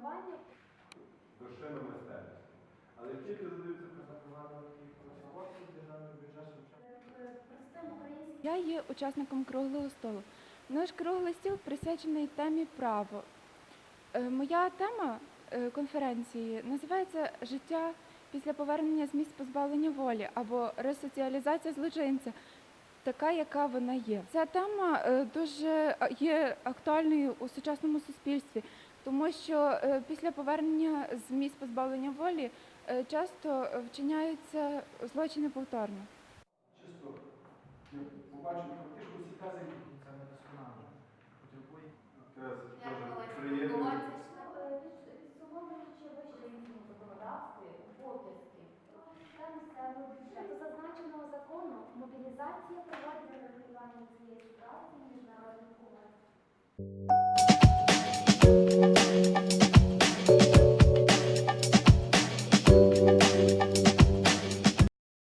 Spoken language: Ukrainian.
виховання. вершина майстерності. Але тільки задаються Е, Простим українським Я є учасником круглого столу. Наш круглий стіл присвячений темі право. Е, Моя тема е, конференції називається Життя після повернення з місць позбавлення волі або ресоціалізація злочинця, така, яка вона є. Ця тема е, дуже є актуальною у сучасному суспільстві, тому що е, після повернення з місць позбавлення волі е, часто вчиняються злочини повторно. Чисто я побачив практично всі тези, це не досконало. Потребує бюджету зазначеного закону, мобілізація проводиться врегулювання цієї ситуації міжнародних умов.